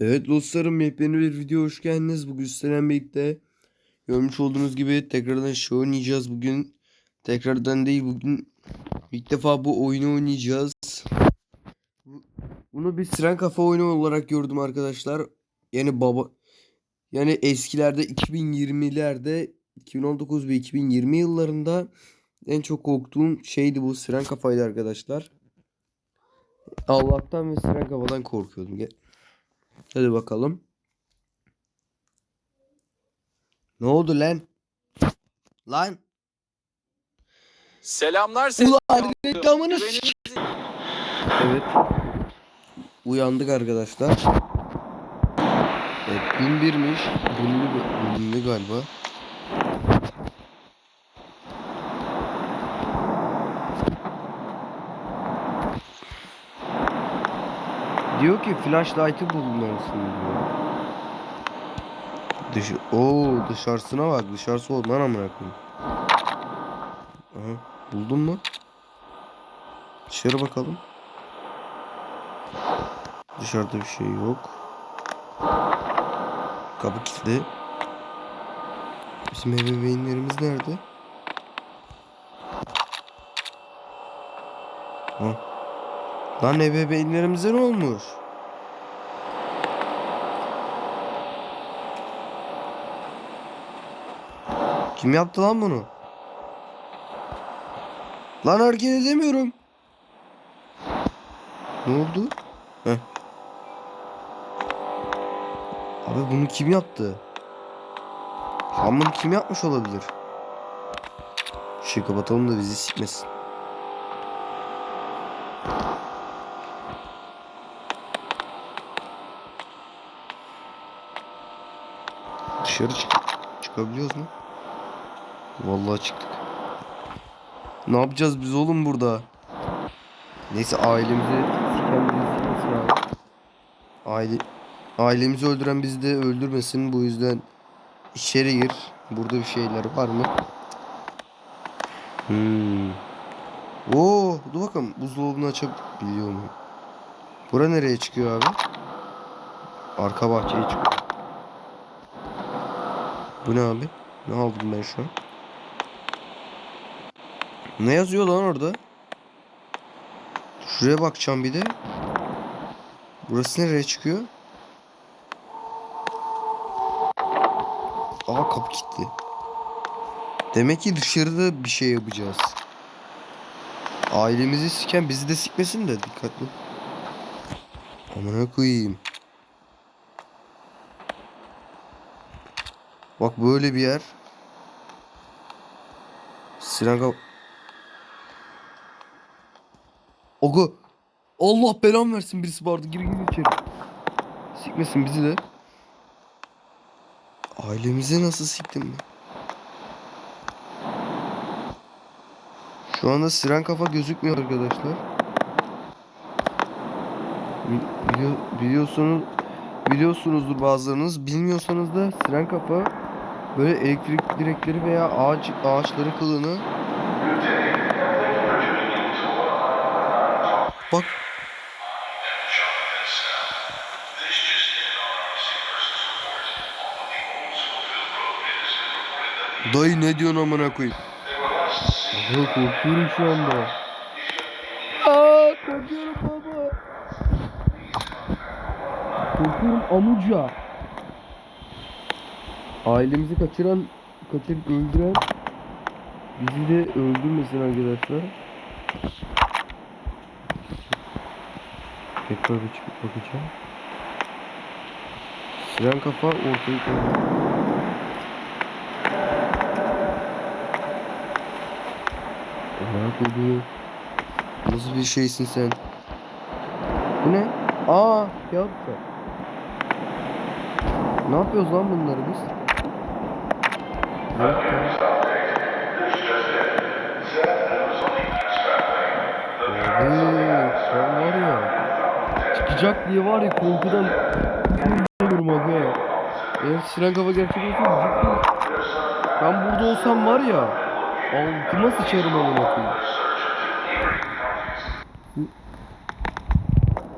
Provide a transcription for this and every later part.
Evet dostlarım yepyeni bir video hoş geldiniz. Bugün sizlerle birlikte görmüş olduğunuz gibi tekrardan show oynayacağız bugün. Tekrardan değil bugün ilk defa bu oyunu oynayacağız. Bu- Bunu bir siren kafa oyunu olarak gördüm arkadaşlar. Yani baba yani eskilerde 2020'lerde 2019 ve 2020 yıllarında en çok korktuğum şeydi bu siren kafaydı arkadaşlar. Allah'tan ve siren kafadan korkuyordum. Hadi bakalım. Ne oldu lan? Lan. Selamlar Ulan reklamını Evet. Uyandık arkadaşlar. Evet, gün birmiş. Günlü, günlü galiba. Diyor ki flashlight'ı bulmalısın diyor. Dışı Oo dışarısına bak. Dışarısı orman amına koyayım. Buldun mu? Dışarı bakalım. Dışarıda bir şey yok. Kapı kilitli. Bizim ebeveynlerimiz nerede? Ha. Lan ebeveynlerimize ne olmuş? Kim yaptı lan bunu? Lan hareket edemiyorum. Ne oldu? Heh. Abi bunu kim yaptı? Bunu kim yapmış olabilir? Şey kapatalım da bizi sikmesin. Dışarı çık çıkabiliyoruz mu? Vallahi çıktık. Ne yapacağız biz oğlum burada? Neyse ailemizi. Aile, ailemizi öldüren bizi de öldürmesin. Bu yüzden içeri gir. Burada bir şeyler var mı? Hmm. Oo, dur bakalım buzdolabını açabiliyor muyum? Bura nereye çıkıyor abi? Arka bahçeye çıkıyor. Bu ne abi? Ne aldım ben şu an? Ne yazıyor lan orada? Şuraya bakacağım bir de. Burası nereye çıkıyor? Aa kapı kilitli. Demek ki dışarıda bir şey yapacağız. Ailemizi siken bizi de sikmesin de dikkatli. Amına koyayım. Bak böyle bir yer. Siren kap... Ogu. Allah belamı versin birisi vardı. Gir gir içeri. Sikmesin bizi de. Ailemize nasıl siktin mi? Şu anda siren kafa gözükmüyor arkadaşlar. Bi- Biliyor, biliyorsunuz biliyorsunuzdur bazılarınız. Bilmiyorsanız da siren kafa böyle elektrik direkleri veya ağaç ağaçların kılını Bak Dayı ne diyorsun amına koyayım? Abi korkuyorum şu anda. Aa korkuyorum baba. Korkuyorum amuca. Ailemizi kaçıran, kaçırıp öldüren bizi de öldürmesin arkadaşlar. Tekrar bir çıkıp bakacağım. Siren kafa ortayı koydu. Amına koyduğum. Nasıl bir şeysin sen? Bu ne? Aa, da. Ne yapıyoruz lan bunları biz? Ya. Abi, sen var ya. Çıkacak diye var ya korkudan ölüyorum abi. Eğer siren kafa gerçek olsa. Ben burada olsam var ya. Altıma sıçarım amına koyayım.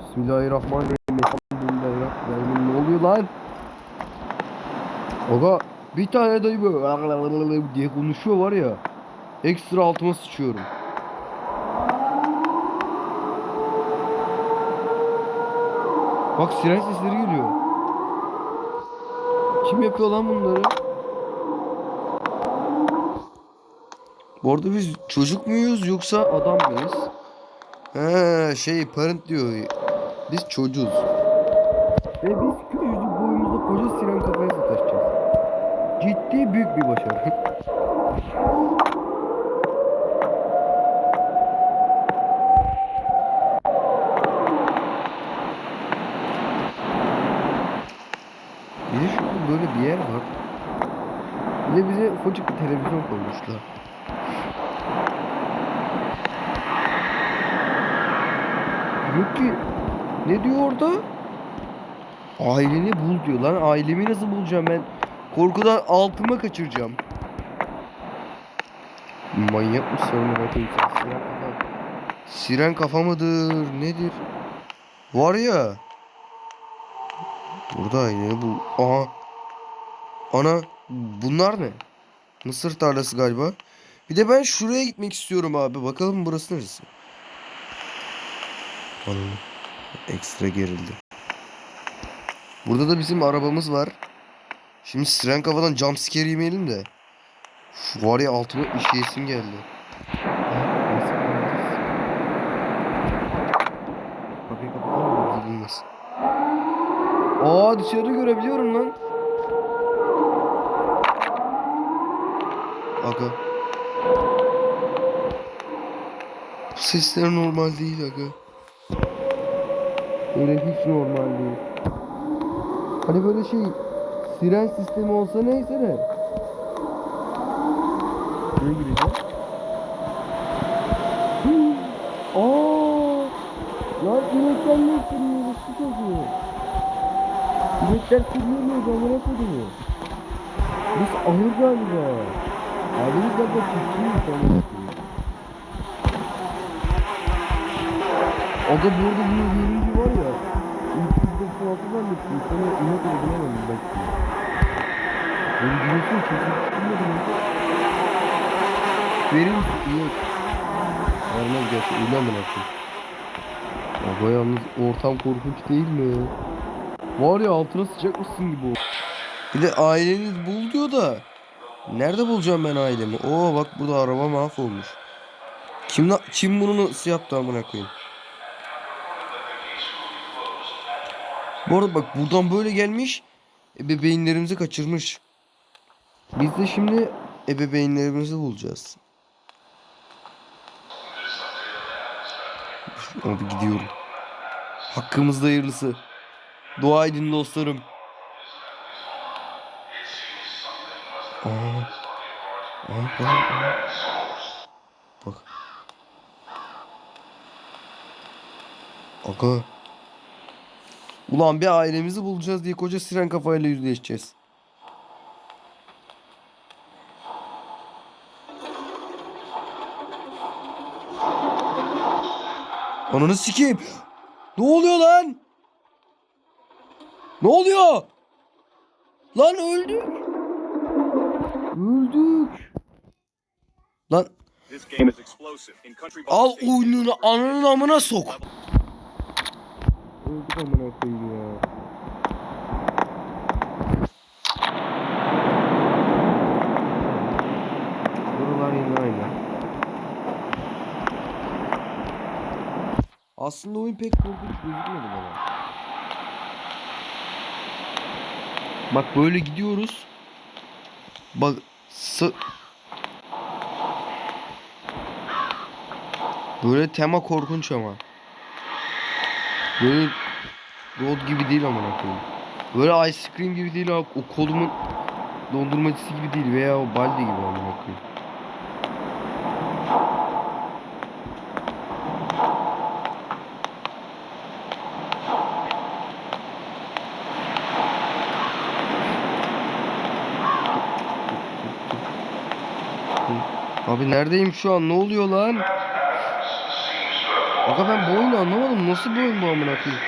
Bismillahirrahmanirrahim. Elhamdülillahirrahmanirrahim. lan. Aga bir tane dayı böyle diye konuşuyor var ya. Ekstra altıma sıçıyorum. Bak siren sesleri geliyor. Kim yapıyor lan bunları? Bu arada biz çocuk muyuz yoksa adam mıyız? He şey parent diyor. Biz çocuğuz. Ve biz küçücük boyumuzda koca siren kafaya sataşacağız. Ciddi büyük bir başarı. Bir de şurada böyle bir yer var. Bir de bize ufacık bir televizyon koymuşlar. Yok ki. Ne diyor orada? Aileni bul diyor lan. Ailemi nasıl bulacağım ben? Korkudan altıma kaçıracağım. Manyak mısın amına koyayım sen? Siren kafa. Siren kafa mıdır? Nedir? Var ya. Burada aileni bul. Aha. Ana. Bunlar ne? Mısır tarlası galiba. Bir de ben şuraya gitmek istiyorum abi. Bakalım burası neresi? Anladım. Ekstra gerildi. Burada da bizim arabamız var. Şimdi siren kafadan jumpscare yemeyelim de. Şu var ya altıma işeyesim geldi. Kapıyı kapatalım mı? Duymasın. Aa dışarı görebiliyorum lan. Aga. Bu sesler normal değil aga. Öyle hiç normal değil. Hani böyle şey siren sistemi olsa neyse de. Buraya gireceğim. Hıı. Aa! Lan inekler ne sürüyor? Nasıl çocuğu? İnekler sürüyor mu? Camına koyuyor. Biz ahır galiba. Abimiz galiba çiftçiymiş amına koyayım. Aga burada bir yerinci var ya. 396'dan bittim. Sana inek olduğuna baktım. Benim güneşim kesin çıkmadı mı? Verir misin? Yok. Vermez gerçi. Öyle amına koyayım. Aga yalnız ortam korkunç değil mi? Var ya altına sıcakmışsın gibi o. Bir de aileniz bul diyor da. Nerede bulacağım ben ailemi? Oo bak burada araba mahvolmuş. Kim kim bunu nasıl yaptı amına koyayım? Bu arada bak buradan böyle gelmiş. Ebeveynlerimizi kaçırmış. Biz de şimdi ebeveynlerimizi bulacağız. Abi gidiyorum. Hakkımızda hayırlısı. Dua edin dostlarım. Aa. Aa, bak, bak. Bak. Aga. Ulan bir ailemizi bulacağız diye koca siren kafayla yüzleşeceğiz. Ananı sikeyim. Ne oluyor lan? Ne oluyor? Lan öldük. Öldük. Lan al oyununu ananın amına sok. Öldük amına koyayım ya. Buralar yine aynı. Aslında oyun pek korkunç gözükmedi bana. Bak böyle gidiyoruz. Bak sı- Böyle tema korkunç ama. Böyle road gibi değil amına koyayım. Böyle ice cream gibi değil o, o kolumun dondurmacısı gibi değil veya o balde gibi amına koyayım. Abi neredeyim şu an? Ne oluyor lan? Aga ben bu oyunu anlamadım. Nasıl bu oyun bu amına koyayım?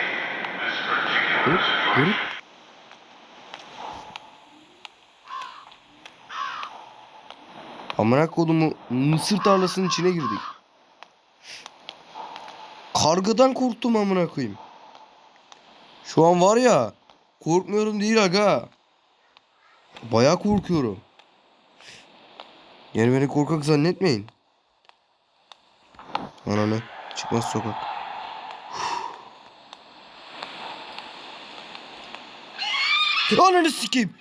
Garip, garip. Amına kodumu mısır tarlasının içine girdik. Kargadan korktum amına koyayım. Şu an var ya korkmuyorum değil aga. Baya korkuyorum. Yani beni korkak zannetmeyin. Ananı çıkmaz sokak. Ananı sikeyim.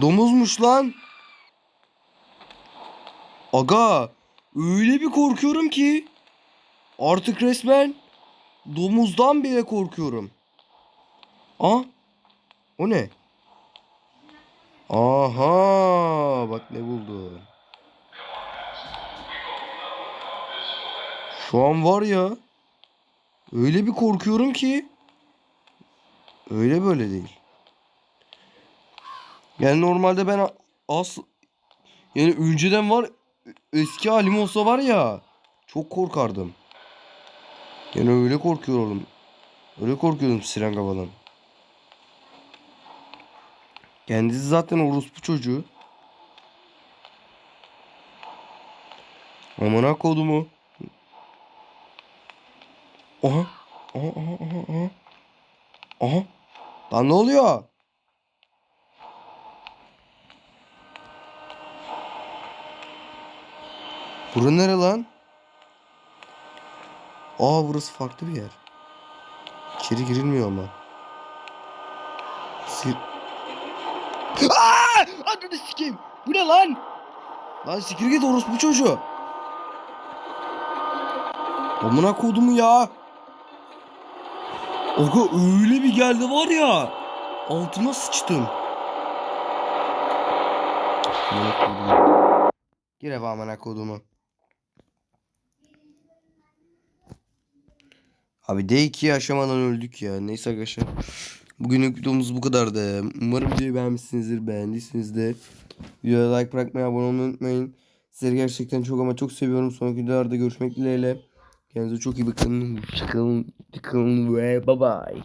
Domuzmuş lan. Aga öyle bir korkuyorum ki artık resmen domuzdan bile korkuyorum. Aa o ne? Aha bak ne buldu. Şu an var ya öyle bir korkuyorum ki öyle böyle değil. Yani normalde ben as yani önceden var eski halim olsa var ya çok korkardım. Yani öyle korkuyorum. Öyle korkuyordum siren kafadan. Kendisi zaten orospu çocuğu. Amına kodumu. Aha aha aha aha. Aha. Lan ne oluyor? Bura nere lan? Aa burası farklı bir yer. İçeri girilmiyor ama. Sir... Aa! Ananı sikeyim. Bu ne lan? Lan sikir git orospu çocuğu. Amına kodumu ya. Oga öyle bir geldi var ya. Altıma sıçtım. Gir eve amına kodumu. Abi D2'yi aşamadan öldük ya. Neyse arkadaşlar. Bugünlük videomuz bu kadardı. Umarım videoyu beğenmişsinizdir. Beğendiyseniz de videoya like bırakmayı, abone olmayı unutmayın. Sizleri gerçekten çok ama çok seviyorum. Sonraki videolarda görüşmek dileğiyle. Kendinize çok iyi bakın. Hoşçakalın. Hoşçakalın ve bye bye.